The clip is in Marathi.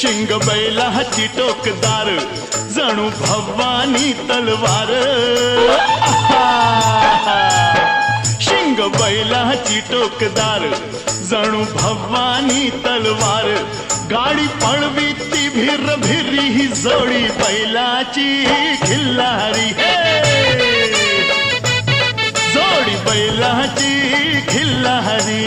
शिंग बैलाची टोकदार जणू भवानी तलवार. शिंग बैलाची टोकदार जणू भवानी तलवार. गाडी पळवी ती भिर भिरी ही जोडी बैलाची खिल्लारी. जोडी बैलाची खिल्लारी.